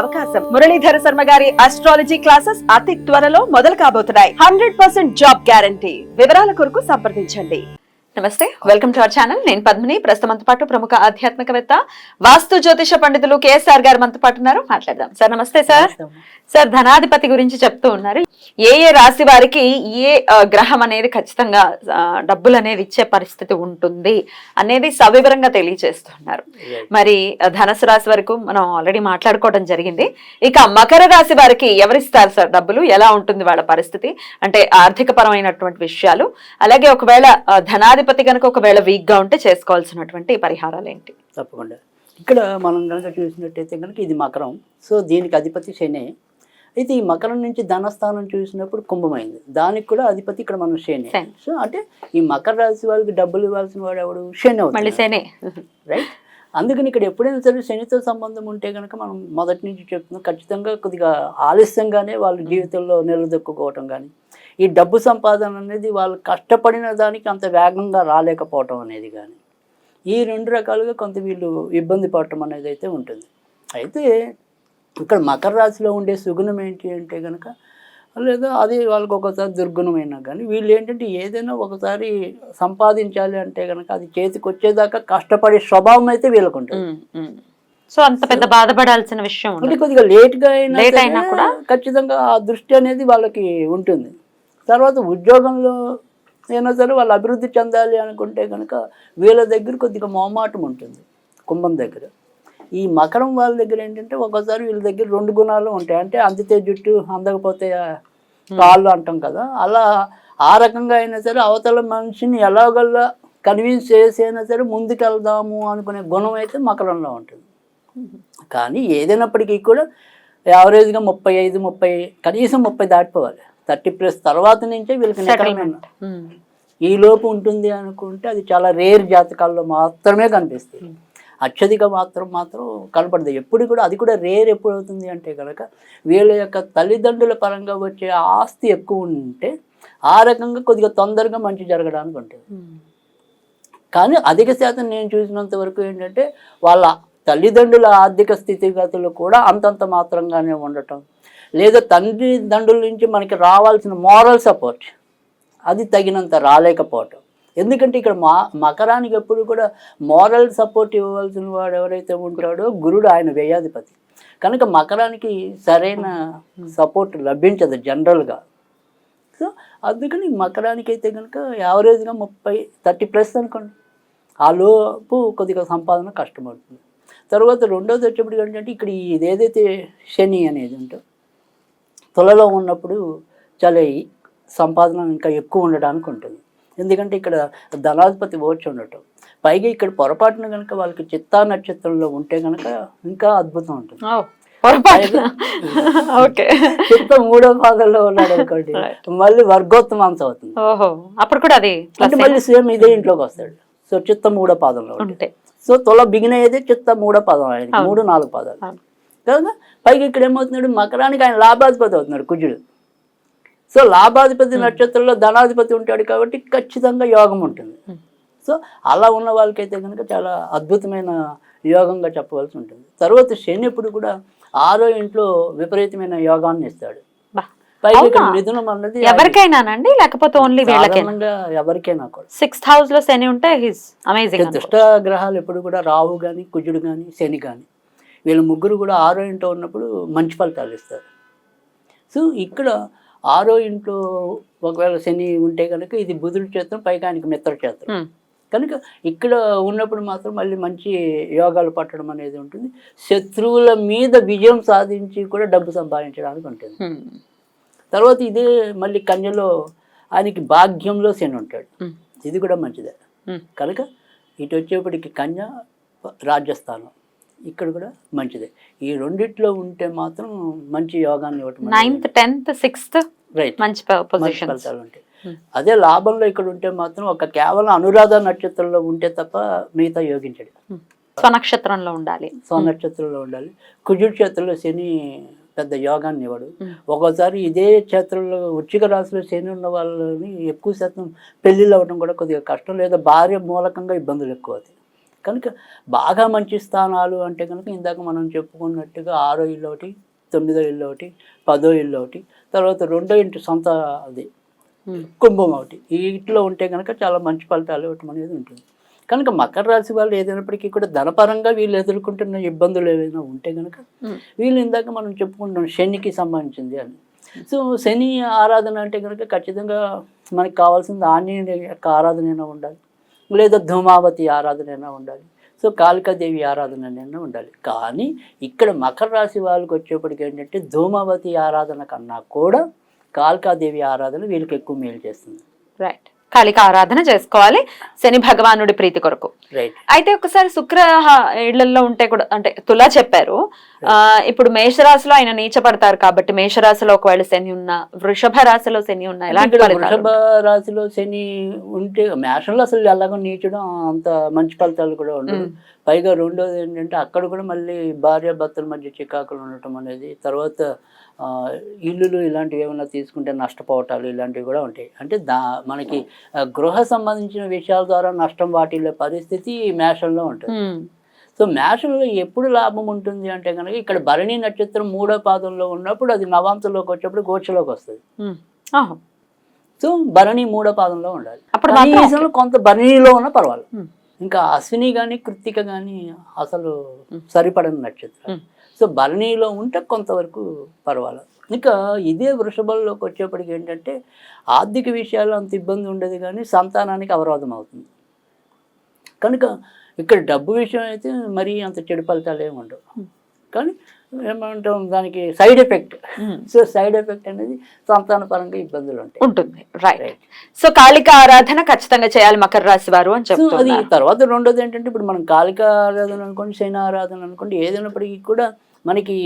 అవకాశం. మురళీధర శర్మ గారి astrology classes అతి త్వరలో మొదలు కాబోతున్నాయి. Hundred percent job guarantee. వివరాల కొరకు సంప్రదించండి. నమస్తే. వెల్కమ్ టు అవర్ ఛానల్ నేను పద్మిని. ప్రస్తుతం మనతో పాటు ప్రముఖ ఆధ్యాత్మికవేత్త వాస్తు జ్యోతిష పండితులు కేఎస్ఆర్ గారు మనతో పాటు ఉన్నారు. మాట్లాడదాం. సార్ నమస్తే సార్. సార్ ధనాధిపతి గురించి చెప్తూ ఉన్నారు. ఏ ఏ రాశి వారికి ఏ గ్రహం అనేది ఖచ్చితంగా డబ్బులు అనేది ఇచ్చే పరిస్థితి ఉంటుంది అనేది సవివరంగా తెలియజేస్తున్నారు. మరి ధనుసు రాశి వరకు మనం ఆల్రెడీ మాట్లాడుకోవడం జరిగింది. ఇక మకర రాశి వారికి ఎవరిస్తారు సార్ డబ్బులు? ఎలా ఉంటుంది వాళ్ళ పరిస్థితి? అంటే ఆర్థిక పరమైనటువంటి విషయాలు. అలాగే ఒకవేళ ఆ, ధనాధిపతి కనుక ఒకవేళ వీక్గా ఉంటే చేసుకోవాల్సినటువంటి పరిహారాలు ఏంటి తప్పకుండా. ఇక్కడ మనం కనుక చూసినట్టయితే కనుక ఇది మకరం. సో దీనికి అధిపతి శని. అయితే ఈ మకరం నుంచి ధనస్థానం చూసినప్పుడు కుంభమైంది. దానికి కూడా అధిపతి ఇక్కడ మనం శని. శని. సో అంటే ఈ మకర రాశి వాళ్ళకి డబ్బులు ఇవ్వాల్సిన వాడు ఎవడు? శని మళ్ళీ సేనే రైట్ అందుకని ఇక్కడ ఎప్పుడైనా సరే శనితో సంబంధం ఉంటే కనుక మనం మొదటి నుంచి చెప్తున్నాం. ఖచ్చితంగా కొద్దిగా ఆలస్యంగానే వాళ్ళ జీవితంలో నిలదొక్కుకోవటం కానీ ఈ డబ్బు సంపాదన అనేది వాళ్ళు కష్టపడిన దానికి అంత వేగంగా రాలేకపోవటం అనేది కానీ ఈ రెండు రకాలుగా కొంత వీళ్ళు ఇబ్బంది పడటం అనేది అయితే ఉంటుంది అయితే ఇక్కడ మకర రాశిలో ఉండే సుగుణం ఏంటి అంటే కనుక లేదా అది వాళ్ళకి ఒకసారి దుర్గుణమైనా కానీ వీళ్ళు ఏంటంటే ఏదైనా ఒకసారి సంపాదించాలి అంటే కనుక అది చేతికి వచ్చేదాకా కష్టపడే స్వభావం అయితే వీళ్ళకు ఉంటుంది సో అంత పెద్ద బాధపడాల్సిన విషయం అంటే. కొద్దిగా లేట్గా అయినా కూడా? ఖచ్చితంగా ఆ దృష్టి అనేది వాళ్ళకి ఉంటుంది తర్వాత ఉద్యోగంలో అయినా సరే వాళ్ళు అభివృద్ధి చెందాలి అనుకుంటే కనుక వీళ్ళ దగ్గర కొద్దిగా మొహమాటం ఉంటుంది కుంభం దగ్గర. ఈ మకరం వాళ్ళ దగ్గర ఏంటంటే ఒక్కోసారి వీళ్ళ దగ్గర రెండు గుణాలు ఉంటాయి. అంటే అందితే జుట్టు అందకపోతే కాళ్ళు అంటాం కదా. అలా ఆ రకంగా అయినా సరే అవతల మనిషిని ఎలాగల్లా కన్విన్స్ చేసి అయినా సరే ముందుకెళ్దాము అనుకునే గుణం అయితే మకరంలో ఉంటుంది. కానీ ఏదైనప్పటికీ కూడా యావరేజ్గా ముప్పై ఐదు ముప్పై కనీసం ముప్పై దాటిపోవాలి. థర్టీ ప్లస్ తర్వాత నుంచే వీళ్ళకి Settlement. ఉమ్. ఈ లోపు ఉంటుంది అనుకుంటే అది చాలా రేర్ జాతకాల్లో మాత్రమే కనిపిస్తుంది అత్యధిక మాత్రం మాత్రం కనపడదు ఎప్పుడు కూడా అది కూడా రేర్ ఎప్పుడు అవుతుంది అంటే కనుక వీళ్ళ యొక్క తల్లిదండ్రుల పరంగా వచ్చే ఆస్తి ఎక్కువ ఉంటే ఆ రకంగా కొద్దిగా తొందరగా మంచి జరగడానికి ఉంటుంది ఉమ్. కానీ అధిక శాతం నేను చూసినంత వరకు ఏంటంటే వాళ్ళ తల్లిదండ్రుల ఆర్థిక స్థితిగతులు కూడా అంతంత మాత్రంగానే ఉండటం. లేదా తల్లిదండ్రుల నుంచి మనకి రావాల్సిన మారల్ సపోర్ట్ అది తగినంత రాలేకపోవటం. ఎందుకంటే ఇక్కడ మా మకరానికి ఎప్పుడు కూడా మారల్ సపోర్ట్ ఇవ్వవలసిన వాడు ఎవరైతే ఉంటాడో గురుడు ఆయన వ్యయాధిపతి. కనుక మకరానికి సరైన సపోర్ట్ లభించదు జనరల్గా సో అందుకని మకరానికి అయితే కనుక యావరేజ్గా ముప్పై థర్టీ ప్లస్ అనుకోండి. ఆ లోపు కొద్దిగా సంపాదన కష్టమవుతుంది. తర్వాత రెండోది వచ్చేప్పుడు ఏంటంటే ఇక్కడ ఇది ఏదైతే శని అనేది ఉంటో తులలో ఉన్నప్పుడు చాలా సంపాదన ఇంకా ఎక్కువ ఉండడానికి ఉంటుంది. ఎందుకంటే ఇక్కడ ధనాధిపతి ఓచి ఉండటం పైగా ఇక్కడ పొరపాటున కనుక వాళ్ళకి చిత్తా నక్షత్రంలో ఉంటే కనుక ఇంకా అద్భుతం ఉంటుంది. ఓకే. చిత్త మూడో భాగంలో ఉన్నాడు అనుకోండి మళ్ళీ వర్గోత్తమాంశం అవుతుంది. అప్పుడు కూడా అది మళ్ళీ సేమ్ ఇదే ఇంట్లోకి వస్తాడు. సో చిత్త మూడో పాదంలో ఉంటాడు. సో తుల బిగిన అయ్యేది చిత్త మూడో పదం ఆయన మూడు నాలుగు పదాలు. కదా పైగా ఇక్కడ ఏమవుతున్నాడు? మకరానికి ఆయన లాభాధిపతి అవుతున్నాడు కుజుడు. సో లాభాధిపతి నక్షత్రంలో ధనాధిపతి ఉంటాడు కాబట్టి ఖచ్చితంగా యోగం ఉంటుంది. సో అలా ఉన్న వాళ్ళకైతే కనుక చాలా అద్భుతమైన యోగంగా చెప్పవలసి ఉంటుంది. తర్వాత శని ఎప్పుడు కూడా ఆరో ఇంట్లో విపరీతమైన యోగాన్ని ఇస్తాడు. పైగా? మిథునం అన్నది ఎవరికైనానండి? లేకపోతే ఓన్లీ ఎవరికైనా కూడా. సిక్స్త్ హౌస్లో శని ఉంటే హిస్ అమేజింగ్ దుష్ట గ్రహాలు ఎప్పుడు కూడా రాహు కానీ కుజుడు కానీ శని కానీ వీళ్ళ ముగ్గురు కూడా ఆరో ఇంట్లో ఉన్నప్పుడు మంచి ఫలితాలు ఇస్తారు. సో ఇక్కడ ఆరో ఇంట్లో ఒకవేళ శని ఉంటే కనుక ఇది బుధుడి క్షేత్రం పైగా ఆయనకి మిత్ర క్షేత్రం కనుక ఇక్కడ ఉన్నప్పుడు మాత్రం మళ్ళీ మంచి యోగాలు పట్టడం అనేది ఉంటుంది. శత్రువుల మీద విజయం సాధించి కూడా డబ్బు సంపాదించడానికి ఉంటుంది. తర్వాత ఇదే మళ్ళీ కన్యలో ఆయనకి భాగ్యంలో శని ఉంటాడు. ఇది కూడా మంచిదే. కనుక ఇటు వచ్చేప్పటికి కన్య రాజ్యస్థానం ఇక్కడ కూడా మంచిదే. ఈ రెండిట్లో ఉంటే మాత్రం మంచి యోగాన్ని ఇవ్వటం నైన్త్ టెన్త్ సిక్స్త్ రైట్ మంచి ఫలితాలు ఉంటాయి. అదే లాభంలో ఇక్కడ ఉంటే మాత్రం ఒక కేవలం అనురాధ నక్షత్రంలో ఉంటే తప్ప మిగతా యోగించడు. స్వనక్షత్రంలో ఉండాలి. స్వనక్షత్రంలో ఉండాలి. కుజుడు క్షేత్రంలో శని పెద్ద యోగాన్ని ఇవ్వడు. ఒక్కోసారి ఇదే క్షేత్రంలో వృచ్చిక రాశిలో శని ఉన్న వాళ్ళని ఎక్కువ శాతం పెళ్ళిళ్ళు అవ్వడం కూడా కొద్దిగా కష్టం లేదా భార్య మూలకంగా ఇబ్బందులు ఎక్కువ అవుతాయి కనుక బాగా మంచి స్థానాలు అంటే కనుక ఇందాక మనం చెప్పుకున్నట్టుగా ఆరో ఇల్లు ఒకటి తొమ్మిదో ఇల్లు ఒకటి పదో ఇల్లు ఒకటి తర్వాత రెండో ఇంటి సొంత అది కుంభం ఒకటి. ఈ ఇంట్లో ఉంటే కనుక చాలా మంచి ఫలితాలు ఇవ్వటం అనేది ఉంటుంది. కనుక మకర రాశి వాళ్ళు ఏదైనప్పటికీ కూడా ధనపరంగా వీళ్ళు ఎదుర్కొంటున్న ఇబ్బందులు ఏవైనా ఉంటే కనుక. వీళ్ళు ఇందాక మనం చెప్పుకుంటున్నాం శనికి సంబంధించింది అని. సో శని ఆరాధన అంటే కనుక ఖచ్చితంగా మనకి కావాల్సింది ఆంజనేయుని యొక్క ఆరాధన అయినా ఉండాలి. లేదా ధూమావతి ఆరాధన అయినా ఉండాలి. సో కాళికాదేవి ఆరాధన అయినా ఉండాలి. కానీ ఇక్కడ మకర రాశి వాళ్ళకి వచ్చేప్పటికి ఏంటంటే ధూమావతి ఆరాధన కన్నా కూడా కాళికాదేవి ఆరాధన వీళ్ళకి ఎక్కువ మేలు చేస్తుంది. రైట్ కాళిక ఆరాధన చేసుకోవాలి. శని భగవానుడి ప్రీతి కొరకు. అయితే ఒకసారి శుక్ర ఇళ్ళలో ఉంటే కూడా అంటే తులా చెప్పారు. ఆ ఇప్పుడు మేషరాశిలో ఆయన నీచ పడతారు కాబట్టి మేషరాశిలో ఒకవేళ శని ఉన్నా వృషభ రాశిలో శని ఉన్నా ఎలాంటి వృషభ రాశిలో శని ఉంటే మేషంలో అసలు ఎలాగో నీచడం అంత మంచి ఫలితాలు కూడా ఉండవు. పైగా రెండోది ఏంటంటే అక్కడ కూడా మళ్ళీ భార్య భర్తల మధ్య చికాకులు ఉండటం అనేది తర్వాత ఇల్లులు ఇలాంటివి ఏమైనా తీసుకుంటే నష్టపోవటాలు ఇలాంటివి కూడా ఉంటాయి. అంటే దా మనకి గృహ సంబంధించిన విషయాల ద్వారా నష్టం వాటిల్లే పరిస్థితి మేషంలో ఉంటుంది. సో మేషంలో ఎప్పుడు లాభం ఉంటుంది అంటే కనుక ఇక్కడ భరణి నక్షత్రం మూడో పాదంలో ఉన్నప్పుడు అది నవాంతంలోకి వచ్చేప్పుడు గోచలోకి వస్తుంది. సో భరణి మూడో పాదంలో ఉండాలి. అప్పుడు కొంత భరణిలో ఉన్న పర్వాలేదు. ఇంకా అశ్విని కానీ కృత్తిక కానీ అసలు సరిపడని నక్షత్రం. సో భరణిలో ఉంటే కొంతవరకు పర్వాలేదు. ఇంకా ఇదే వృషభంలోకి వచ్చేప్పటికి ఏంటంటే ఆర్థిక విషయాలు అంత ఇబ్బంది ఉండదు కానీ సంతానానికి అవరోధం అవుతుంది. కనుక ఇక్కడ డబ్బు విషయం అయితే మరీ అంత చెడు ఫలితాలు ఏమి ఉండవు. కానీ ఏమంటాం దానికి side effect. So side effect అనేది సంతాన పరంగా ఇబ్బందులు ఉంటాయి. ఉంటుంది. రైట్. సో కాళిక ఆరాధన ఖచ్చితంగా చేయాలి మకర రాశి వారు అని అది చెప్తున్నారు. తర్వాత రెండోది ఏంటంటే ఇప్పుడు మనం కాళిక ఆరాధన అనుకోండి శని ఆరాధన అనుకోండి ఏదైనప్పటికీ కూడా మనకి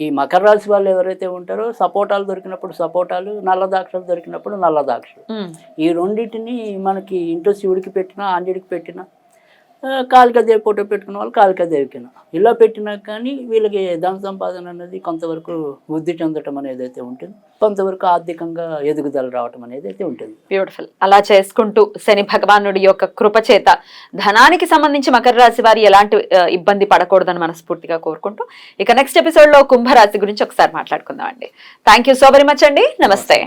ఈ మకర రాశి వాళ్ళు ఎవరైతే ఉంటారో సపోటాలు దొరికినప్పుడు సపోటాలు నల్ల ద్రాక్షలు దొరికినప్పుడు నల్ల ద్రాక్షలు. ఉమ్, ఈ రెండింటిని మనకి ఇంట్లో శివుడికి పెట్టినా ఆంజడికి పెట్టినా కాళికాదేవి ఫోటో పెట్టుకున్న వాళ్ళు కాళికాదేవికి ఇలా పెట్టినా కానీ వీళ్ళకి ధన సంపాదన అనేది కొంతవరకు వృద్ధి చెందటం అనేది అయితే ఉంటుంది. కొంతవరకు ఆర్థికంగా ఎదుగుదల రావటం అనేది అయితే ఉంటుంది. బ్యూటిఫుల్ అలా చేసుకుంటూ శని భగవానుడి యొక్క కృపచేత ధనానికి సంబంధించి మకర రాశి వారి ఎలాంటి ఇబ్బంది పడకూడదని మనస్ఫూర్తిగా కోరుకుంటూ ఇక నెక్స్ట్ ఎపిసోడ్లో కుంభరాశి గురించి ఒకసారి మాట్లాడుకుందాం అండి thank you so very much అండి. నమస్తే.